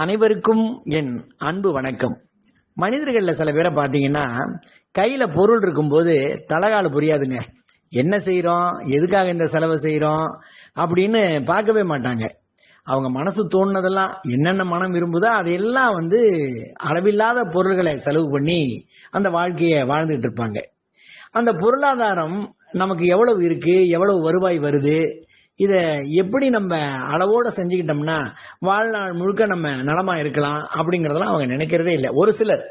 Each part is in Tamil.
அனைவருக்கும் என் அன்பு வணக்கம். மனிதர்களில் சில பேரை பார்த்தீங்கன்னா கையில் பொருள் இருக்கும்போது தலகால புரியாதுங்க. என்ன செய்கிறோம் எதுக்காக இந்த செலவு செய்கிறோம் அப்படின்னு பார்க்கவே மாட்டாங்க. அவங்க மனசு தோணுனதெல்லாம் என்னென்ன மனம் விரும்புதோ அதையெல்லாம் வந்து அளவில்லாத பொருள்களை செலவு பண்ணி அந்த வாழ்க்கையை வாழ்ந்துகிட்டு இருப்பாங்க. அந்த பொருளாதாரம் நமக்கு எவ்வளவு இருக்கு? எவ்வளவு வருவாய் வருது? இதை எப்படி நம்ம அளவோட செஞ்சுக்கிட்டோம்னா வாழ்நாள் முழுக்க நம்ம நலமா இருக்கலாம் அப்படிங்கறதெல்லாம் அவங்க நினைக்கிறதே இல்லை. ஒரு சிலர்.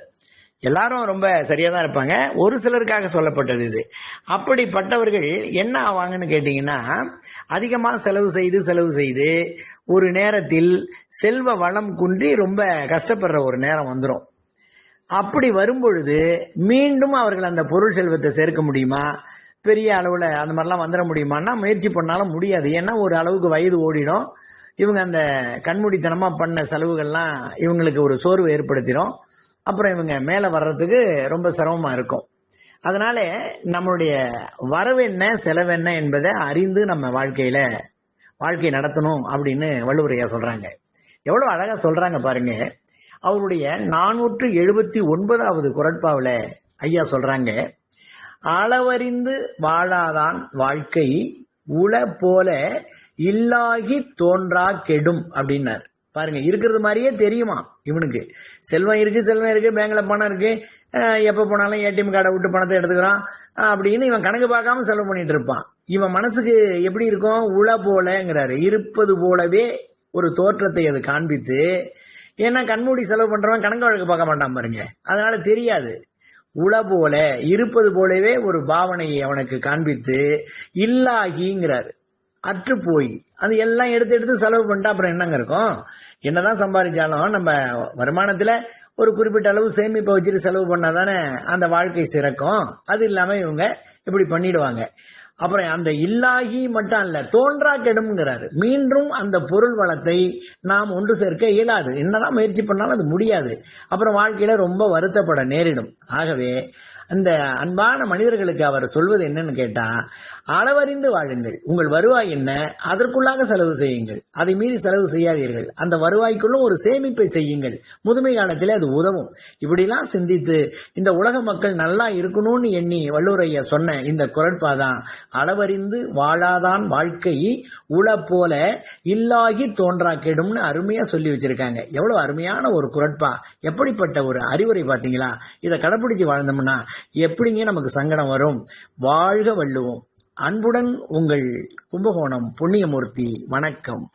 எல்லாரும் ரொம்ப சரியா தான் இருப்பாங்க. ஒரு சிலருக்காக சொல்லப்பட்டது இது. அப்படிப்பட்டவர்கள் என்ன ஆவாங்கன்னு கேட்டீங்கன்னா அதிகமாக செலவு செய்து செலவு செய்து ஒரு நேரத்தில் செல்வ வளம் குன்றி ரொம்ப கஷ்டப்படுற ஒரு நேரம் வந்துடும் அப்படி வரும்பொழுது மீண்டும் அவர்கள் அந்த பொருள் செல்வத்தை சேர்க்க முடியுமா? பெரிய அளவில் அந்த மாதிரிலாம் வந்துட முடியுமான்னா முயற்சி பண்ணாலும் முடியாது. ஏன்னா ஒரு அளவுக்கு வயது ஓடிடும். இவங்க அந்த கண்மூடித்தனமாக பண்ண செலவுகள்லாம் இவங்களுக்கு ஒரு சோர்வு ஏற்படுத்திடும் அப்புறம் இவங்க மேலே வர்றதுக்கு ரொம்ப சிரமமாக இருக்கும். அதனால நம்மளுடைய வரவு என்ன செலவு என்ன என்பதை அறிந்து நம்ம வாழ்க்கையில் வாழ்க்கை நடத்தணும் அப்படின்னு வள்ளுவரையா சொல்கிறாங்க எவ்வளோ அழகாக சொல்கிறாங்க பாருங்க. அவருடைய நானூற்று எழுபத்தி ஒன்பதாவது குரட்பாவில் ஐயா சொல்கிறாங்க அளவறிந்து வாழாதான் வாழ்க்கை. உள போல இல்லாகி தோன்றா கெடும் அப்படின்னார். பாருங்க இருக்கிறது மாதிரியே தெரியுமா இவனுக்கு? செல்வம் இருக்கு செல்வம் இருக்கு பேங்க்ல பணம் இருக்கு. எப்ப போனாலும் ஏடிஎம் கார்டை விட்டு பணத்தை எடுத்துக்கிறான். அப்படின்னு இவன் கணக்கு பார்க்காம செலவு பண்ணிட்டு இருப்பான். இவன் மனசுக்கு எப்படி இருக்கும்? உள போலங்கிறாரு. இருப்பது போலவே ஒரு தோற்றத்தை அது காண்பித்து ஏன்னா கண்மூடி செலவு பண்றவன் கணக்கு வழக்கு பார்க்க மாட்டான் பாருங்க. அதனால தெரியாது. உள போல இருப்பது போலவே ஒரு பாவனையை அவனுக்கு காண்பித்து இல்லாகிங்கிறாரு. அற்று போய். அது எல்லாம் எடுத்து எடுத்து செலவு பண்ணிட்டு அப்புறம் என்னங்க இருக்கும்? என்னதான் சம்பாதிச்சாலும் நம்ம வருமானத்துல ஒரு குறிப்பிட்ட அளவு சேமிப்பை வச்சுட்டு செலவு பண்ணாதானே அந்த வாழ்க்கை சிறக்கும். அது இல்லாம இவங்க இப்படி பண்ணிடுவாங்க. அப்புறம் அந்த இல்லாகி மட்டும் அல்ல தோன்றா கெடும்ங்கிறாரு. மீண்டும் அந்த பொருள் வளத்தை நாம் ஒன்று சேர்க்க இயலாது. என்னதான் முயற்சி பண்ணாலும் அது முடியாது. அப்புறம் வாழ்க்கையில ரொம்ப வருத்தப்பட நேரிடும். ஆகவே அந்த அன்பான மனிதர்களுக்கு அவர் சொல்வது என்னன்னு கேட்டா அளவறிந்து வாழுங்கள். உங்கள் வருவாய் என்ன? அதற்குள்ளாக செலவு செய்யுங்கள். அதை மீறி செலவு செய்யாதீர்கள். அந்த வருவாய்க்குள்ளும் ஒரு சேமிப்பை செய்யுங்கள். முதுமை காலத்திலே அது உதவும். இப்படிலாம் சிந்தித்து இந்த உலக மக்கள் நல்லா இருக்கணும்னு எண்ணி வள்ளுவரைய சொன்ன இந்த குரட்பாதான் அளவறிந்து வாழாதான் வாழ்க்கை உள போல இல்லாகி தோன்றா கெடும்னு அருமையா சொல்லி வச்சிருக்காங்க. எவ்வளவு அருமையான ஒரு குரட்பா. எப்படிப்பட்ட ஒரு அறிவுரை பார்த்தீங்களா? இதை கடைபிடிச்சு வாழ்ந்தோம்னா எப்படிங்க நமக்கு சங்கடம் வரும்? வாழ்க வள்ளுவோம். அன்புடன் உங்கள் கும்பகோணம் புண்ணியமூர்த்தி வணக்கம்.